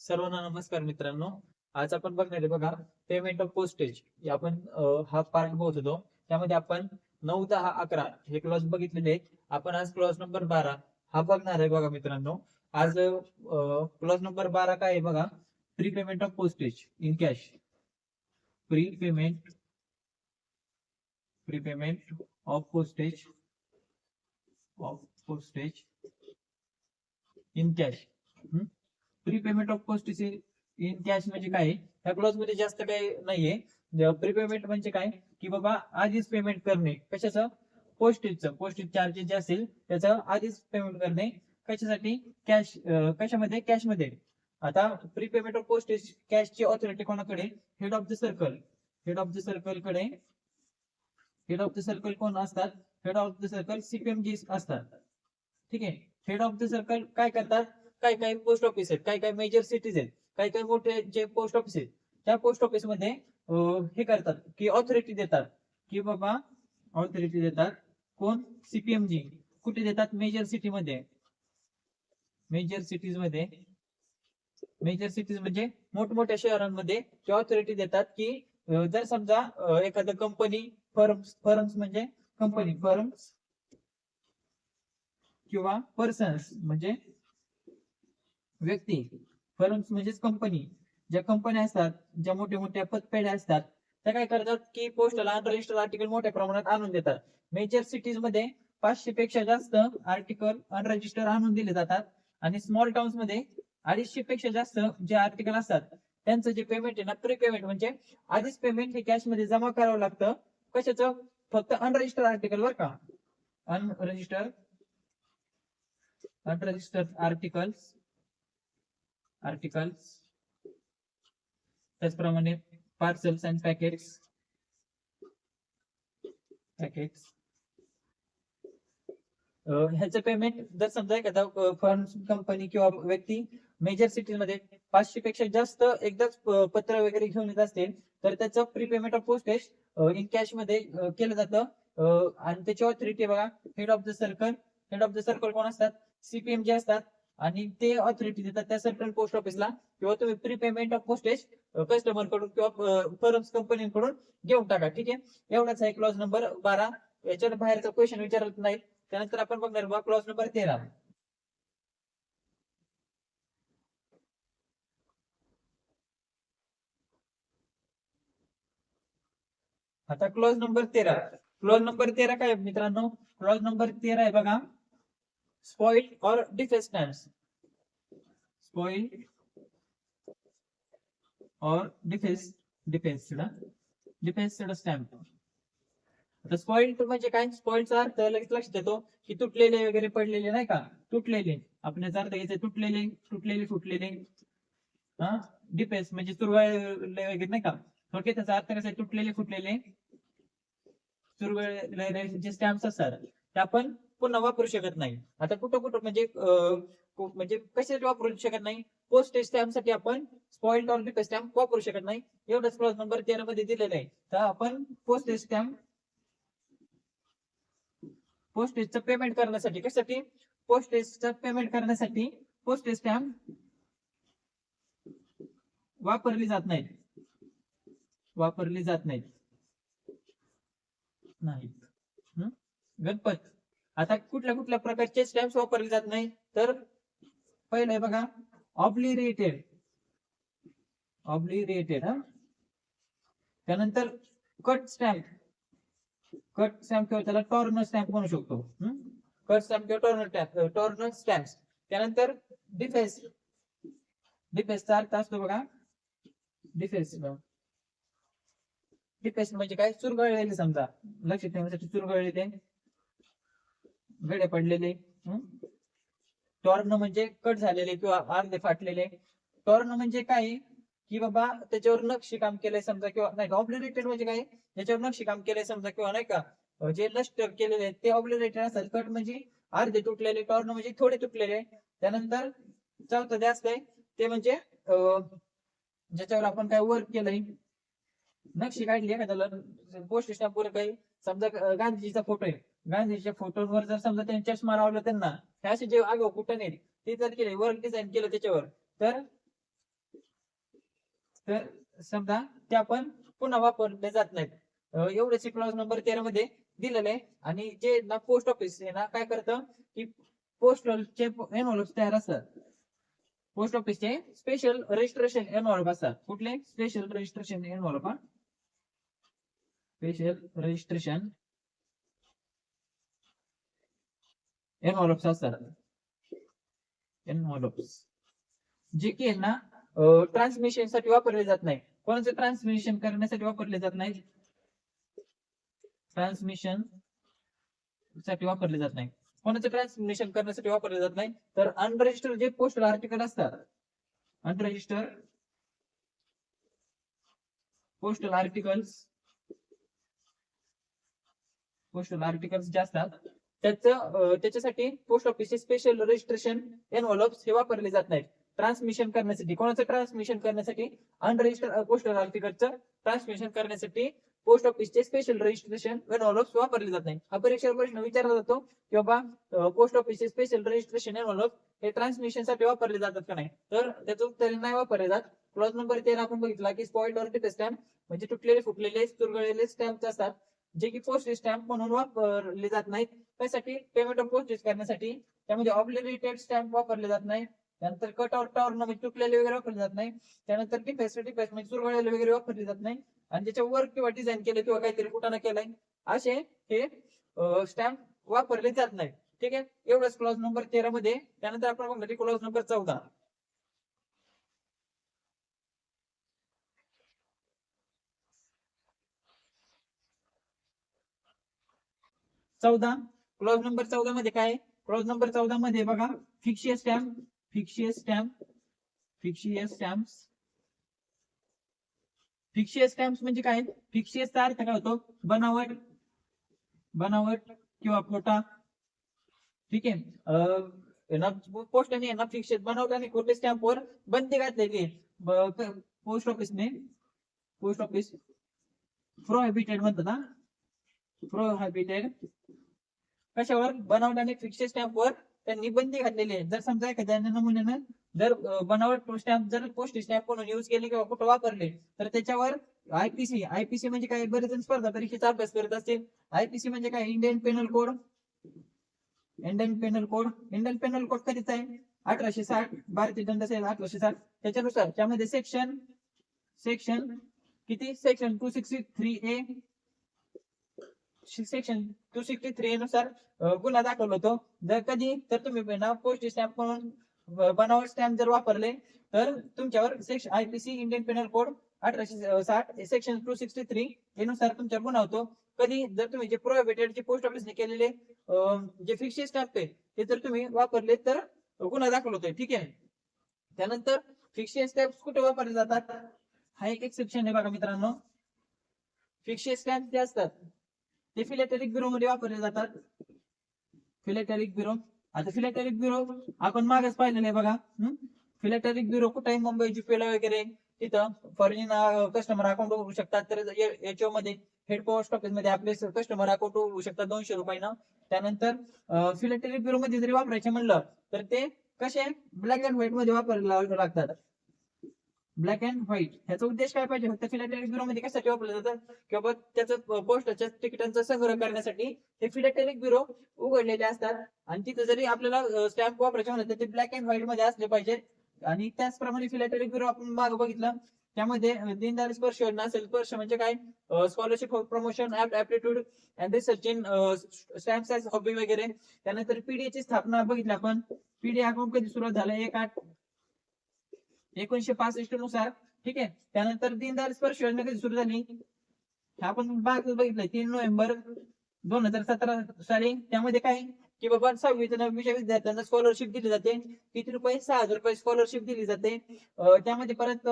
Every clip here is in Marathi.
सर्वांना नमस्कार मित्रांनो. आज आपण बघणार आहे बघा पेमेंट ऑफ पोस्टेज आपण हा पार्ट बघत. होतो त्यामध्ये आपण नऊ दहा अकरा हे क्लॉज बघितलेले आपण आज क्लॉज नंबर बारा हा बघणार आहे बघा मित्रांनो. आज क्लॉज नंबर बारा काय आहे बघा? Prepayment of postage in cash prepayment prepayment of postage of postage in cash prepayment of cost in cash म्हणजे काय या क्लॉजमध्ये जास्त काही नाहीये. प्री पेमेंट म्हणजे काय? की बाबा आधीच पेमेंट करणे. कशाचं? पोस्टेजचं पोस्टेज चार्जेस जे असेल त्याचं आधीच पेमेंट करणे. कशासाठी? कॅश कशामध्ये? कॅशमध्ये. आता प्री पेमेंट ऑफ पोस्टेज कॅशची ऑथॉरिटी कोणाकडे? Head of the circle head of the सर्कलकडे. Head of the circle कोण असतात? Head of the circle CPMG असतात. ठीक आहे? हेड ऑफ द सर्कल काय करतात? काही काही पोस्ट ऑफिस आहेत काही काही मेजर सिटीज आहेत काही काही मोठे जे पोस्ट ऑफिस आहेत त्या पोस्ट ऑफिसमध्ये हे करतात की ऑथॉरिटी देतात की बाबा ऑथॉरिटी देतात कोण? सीपीएमजी कुठे देतात? मेजर सिटी मध्ये. मेजर सिटीजमध्ये. मेजर सिटीज म्हणजे मोठमोठ्या शहरांमध्ये ते ऑथॉरिटी देतात की जर समजा एखादं कंपनी फर्म्स फर्म्स म्हणजे कंपनी फर्म्स किंवा पर्सन्स म्हणजे व्यक्ती. फर्म्स म्हणजेच कंपनी ज्या कंपन्या असतात ज्या मोठ्या मोठ्या पतपेढ्या असतात त्या काय करतात की पोस्टला अनरजिस्टर्ड आर्टिकल मोठ्या प्रमाणात आणून देतात. मेजर सिटीजमध्ये पाचशे पेक्षा जास्त आर्टिकल अनरजिस्टर आणून दिले जातात. आणि स्मॉल टाउन्समध्ये अडीचशे पेक्षा जास्त जे आर्टिकल असतात त्यांचं जे पेमेंट आहे ना प्री पेमेंट म्हणजे आधीच पेमेंट हे कॅशमध्ये जमा करावं लागतं. कशाचं? फक्त अनरजिस्टर्ड आर्टिकल बर का? अनरजिस्टर्ड अनरजिस्टर्ड आर्टिकल्स आर्टिकल्स त्याचप्रमाणे पार्सल्स अँड पॅकेट्स पॅकेट्स ह्याचं पेमेंट जर समजा एखादा फर्म कंपनी किंवा व्यक्ती मेजर सिटीजमध्ये पाचशे पेक्षा जास्त एकदाच पत्र वगैरे घेऊन येत असतील तर त्याचं pre payment of postage in कॅशमध्ये केलं जातं. आणि त्याची ऑथॉरिटी बघा head of the circle head of the circle कोण असतात? सीपीएम जे असतात. आणि ते ऑथॉरिटी देतात त्या सेंट्रल पोस्ट ऑफिसला किंवा तुम्ही प्री पेमेंट ऑफ पोस्टेज कस्टमरकडून किंवा फर्म्स कंपनीकडून घेऊन टाका ठीक आहे? एवढाच आहे क्लॉज नंबर बारा. याच्यावर बाहेरचा क्वेश्चन विचारत नाही. त्यानंतर आपण बघणार क्लॉज नंबर तेरा. आता क्लॉज नंबर तेरा. क्लॉज नंबर तेरा काय मित्रांनो? क्लॉज नंबर तेरा आहे बघा. Spoil or defence stamps spoil or defence defence defence stamp आता स्पॉइल म्हणजे काय? स्पॉइलचा अर्थ लगेच लक्षात येतो की तुटलेले वगैरे पडलेले नाही का? तुटलेले. आपण याचा अर्थ घ्यायचा तुटलेले तुटलेले फुटलेले हा? डिफेन्स म्हणजे चुरगळले वगैरे नाही का? थोडक्यात त्याचा अर्थ कसा आहे? तुटलेले फुटलेले चुरगळलेले जे स्टॅम्प्स असतात ते आपण पुन्हा वापरू शकत नाही. आता कुठं कुठं म्हणजे म्हणजे कशासाठी वापरू शकत नाही? पोस्टेज स्टॅम्पसाठी आपण स्पॉइल ऑर स्टॅम्प वापरू शकत नाही. एवढंच क्लॉज नंबर तेरा मध्ये दिलेलं आहे. तर आपण पोस्टेज स्टॅम्प पोस्टेजचं पेमेंट करण्यासाठी कशासाठी? पोस्टेजचं पेमेंट करण्यासाठी पोस्टेज स्टॅम्प वापरली जात नाही. वापरली जात नाहीत गणपत. आता कुठल्या कुठल्या प्रकारचे स्टॅम्प वापरले जात नाही. तर पहिलं आहे बघा ऑब्लिरेटेड ऑब्लिरेटेड हा. त्यानंतर कट स्टॅम्प कट स्टॅम्प किंवा त्याला टॉर्नर स्टॅम्प म्हणू शकतो. कट स्टॅम्प किंवा टॉर्नर स्टॅम्प टॉर्नर स्टॅम्प त्यानंतर डिफेन्स डिफेन्सचा अर्थ असतो बघा डिफेन्स डिफेन्स म्हणजे काय? चुरगळलेले समजा. लक्ष ठेवण्यासाठी चुरगळलेले. वेडे पडलेले टॉर्न म्हणजे कट झालेले किंवा अर्धे फाटलेले. टॉर्न म्हणजे काय? की बाबा त्याच्यावर नक्षी काम केलंय समजा किंवा नाही ऑब्लिरेटेड म्हणजे काय? त्याच्यावर नक्षी काम केलंय समजा किंवा नाही का जे नष्ट केलेले आहेत ते ऑब्लिरेटेड असतात कट म्हणजे अर्धे तुटलेले टॉर्न म्हणजे थोडे तुटलेले. त्यानंतर चौथं जे असतंय ते म्हणजे ज्याच्यावर आपण काय वर्क केलंय. नक्षी काढली एखाद्याला पोस्ट स्टॅम्पवर काही समजा गांधीजीचा फोटो आहे. गांधीजीच्या फोटोवर जर समजा त्यांनी चष्मा लावला त्यांना असे जे आगाऊ कुठं नाही ते जर केले वर्क डिझाईन केलं त्याच्यावर तर तर समजा ते पण पुन्हा वापरले जात नाहीत. एवढे एवढेच क्लॉज नंबर तेरा मध्ये दिलेलं आहे. आणि जे ना पोस्ट ऑफिस आहे ना काय करतं की पोस्टलचे एनव्हॉल्व तयार असतात. पोस्ट ऑफिसचे स्पेशल रजिस्ट्रेशन एनव्हॉल्व असतात. कुठले? Special registration envelope special registration envelopes असतात. एनव्हॉल्प्स जे की ना ट्रान्समिशनसाठी वापरले जात नाही. कोणाचं ट्रान्समिशन करण्यासाठी वापरले जात नाही? ट्रान्समिशनसाठी वापरले जात नाही. कोणाचं ट्रान्समिशन करण्यासाठी वापरले जात नाही? तर अनरजिस्टर जे पोस्टल आर्टिकल असतात unregistered postal articles postal articles जे असतात त्याचं त्याच्यासाठी पोस्ट ऑफिसचे स्पेशल रजिस्ट्रेशन एनव्हॉल्प्स हे वापरले जात नाहीत. ट्रान्समिशन करण्यासाठी. कोणाचं ट्रान्समिशन करण्यासाठी? अनरजिस्टर पोस्टल आर्टिकलचं ट्रान्समिशन करण्यासाठी पोस्ट ऑफिसचे स्पेशल रजिस्ट्रेशन एनव्हॉल्प्स वापरले जात नाही हा परीक्षा प्रश्न विचारला जातो की बाबा पोस्ट ऑफिसचे स्पेशल रजिस्ट्रेशन एनव्हॉल्प हे ट्रान्समिशनसाठी वापरले जातात का नाही? तर त्याचं उत्तर नाही वापरले जात. क्लॉज नंबर तेरा आपण बघितला की स्पॉइल ऑर स्टॅम्प म्हणजे तुटलेले फुटलेले तुरगळलेले स्टॅम्प असतात. जे की पोस्ट स्टॅम्प म्हणून वापरले जात नाहीत. त्यासाठी पेमेंट ऑफ पोस्टेज करण्यासाठी त्यामध्ये ऑब्लिरेटेड स्टॅम्प वापरले जात नाही. त्यानंतर कट आउट टॉवर म्हणजे तुटलेले वगैरे वापरले जात नाही. त्यानंतर डिफेस डिफेस म्हणजे चुरगळलेले वगैरे वापरले जात नाही. आणि ज्याच्या वर्क किंवा डिझाईन केले किंवा काहीतरी कुठं केलंय असे हे स्टॅम्प वापरले जात नाही ठीक आहे? एवढंच क्लॉज नंबर तेरा मध्ये त्यानंतर आपण बघणार क्लॉज नंबर चौदा. चौदा. क्लॉज नंबर चौदा मध्ये काय क्लॉज नंबर चौदा मध्ये बघा fictitious stamp fictitious stamp fictitious stamp fictitious stamp म्हणजे काय? फिक्शियसचा अर्थ काय होतो? बनावट बनावट किंवा खोटा. ठीक आहे? पोस्टाने यांना फिक्शियस बनावट आणि खोटे स्टॅम्प वर बंदी घातलेली आहे. पोस्ट ऑफिसने पोस्ट ऑफिस प्रोहॅबिटेड म्हणतात ना? प्रोहॅबिटेड कशावर? बनावट आणि स्टॅम्प वर त्यांनी बंदी घातलेली आहे जर समजा एखाद्या नमुन्यानं जर बनावट स्टॅम्प जर पोस्ट स्टॅम्प म्हणून युज केले किंवा कुठं वापरले तर त्याच्यावर आयपीसी आयपीसी म्हणजे काय? बरेच जण स्पर्धा परीक्षेचा अभ्यास करत असतील. आयपीसी म्हणजे काय? Indian penal code Indian penal code Indian penal code कधीच आहे? अठराशे साठ. भारतीय दंड संहिता अठराशे साठ. त्याच्यानुसार त्यामध्ये सेक्शन सेक्शन किती? Section two sixty three A section two sixty three नुसार गुन्हा दाखल होतो. जर कधी तर तुम्ही ना पोस्ट स्टॅम्प म्हणून बनावट स्टॅम्प जर वापरले तर तुमच्यावर section IPC Indian penal code अठराशे साठ सेक्शन टू सिक्स्टी थ्री नुसार तुमच्यावर गुन्हा होतो. कधी जर तुम्ही जे प्रोहिबिटेड जे पोस्ट ऑफिसने केलेले जे फिक्स स्टॅम्प आहे ते जर तुम्ही वापरले तर गुन्हा दाखल होतोय. ठीक आहे? त्यानंतर फिक्स स्टॅम्प कुठे वापरले जातात? हा एक एक्सेप्शन आहे बघा मित्रांनो. फिक्स स्टॅम्प जे असतात ते फिलेटरिक ब्युरो मध्ये वापरले जातात. फिलेटरिक ब्युरो आता फिलेटरिक ब्युरो आपण मागेच पाहिलेलं आहे बघा. फिलेटरिक ब्युरो कुठे मुंबई जुपेला वगैरे. तिथं फॉरेन कस्टमर अकाउंट उघडू शकतात. तर एचओ मध्ये हेड पोस्ट ऑफिसमध्ये आपले कस्टमर अकाउंट उघडू शकतात. दोनशे रुपयानं त्यानंतर फिलेटरिक ब्युरो मध्ये जरी वापरायचे म्हणलं तर ते कसे? ब्लॅक अँड व्हाईटमध्ये वापरायला लागतात. ब्लॅक अँड व्हाईट ह्याचा उद्देश काय पाहिजे? फक्त फिलेटरिक ब्युरो मध्ये कशासाठी वापरलं जातं? किंवा त्याचं पोस्टाच्या तिकिटांचा संग्रह करण्यासाठी हे फिलेटरिक ब्युरो उघडलेले असतात. आणि तिथे जरी आपल्याला स्टॅम्प वापरायचे म्हणतात ते ब्लॅक अँड व्हाईटमध्ये असले पाहिजेत आणि त्याचप्रमाणे फिलेटरिक ब्युरो आपण मागे बघितलं. त्यामध्ये दीनदयाल स्पर्श योजना असेल. स्पर्श म्हणजे काय? Scholarship for promotion aptitude and research in stamp hobby वगैरे. त्यानंतर पीडीएची स्थापना बघितली आपण. पीडीए अकाउंट कधी सुरुवात झालं? एक आठ एकोणीशे पासष्टनुसार ठीक आहे? त्यानंतर दीनदयाल स्पर्श योजना कधी सुरू झाली? आपण बघितलं तीन नोव्हेंबर दोन हजार सतरा साली. त्यामध्ये काय? की बाबा सहावी ते नववीच्या विद्यार्थ्यांना स्कॉलरशिप दिली जाते. किती रुपये? सहा हजार रुपये स्कॉलरशिप दिली जाते. त्यामध्ये परत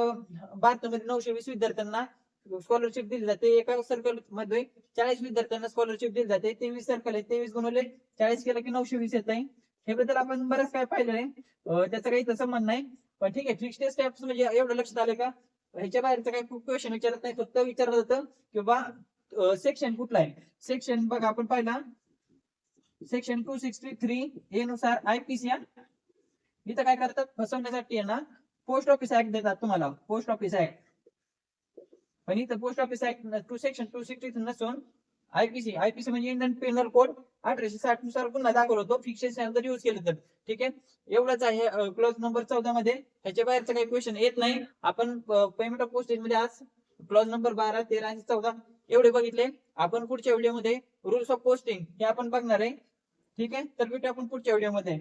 भारतामध्ये नऊशे वीस विद्यार्थ्यांना स्कॉलरशिप दिली जाते. एका सर्कलमध्ये चाळीस विद्यार्थ्यांना स्कॉलरशिप दिली जाते. तेवीस सर्कल आहे तेवीस गुणवले चाळीस केलं की नऊशे वीस येत आहे हे बद्दल आपण बरंच काय पाहिलं आहे. त्याचा काही तसं म्हणणं नाही. पण ठीक आहे फिक्स्ड स्टेप्स म्हणजे एवढं लक्षात आलं का? ह्याच्या बाहेरचं काही क्वेश्चन विचारत नाही फक्त विचारलं जातं की सेक्शन कुठला आहे? सेक्शन बघा आपण पाहिला. Section two sixty three A नुसार आयपीसी इथं काय करतात? फसवण्यासाठी आहे ना पोस्ट ऑफिस ऍक्ट देतात तुम्हाला. पोस्ट ऑफिस ऍक्ट पण इथं post office act two section two sixty नसून आयपीसी आयपीसी म्हणजे इंडियन पेनल कोड अठराशे साठनुसार पुन्हा दाखल होतो. फिक्सेशन जर युज केलं तर. ठीक आहे? एवढंच आहे. क्लॉज नंबर चौदा मध्ये. ह्याच्या बाहेरचं काही क्वेश्चन येत नाही. आपण पेमेंट ऑफ पोस्टेजमध्ये आज क्लॉज नंबर बारा तेरा आणि चौदा एवढे बघितले. आपण पुढच्या व्हिडिओमध्ये रुल्स ऑफ पोस्टिंग हे आपण बघणार आहे. ठीक आहे? तर भेटू आपण पुढच्या व्हिडिओमध्ये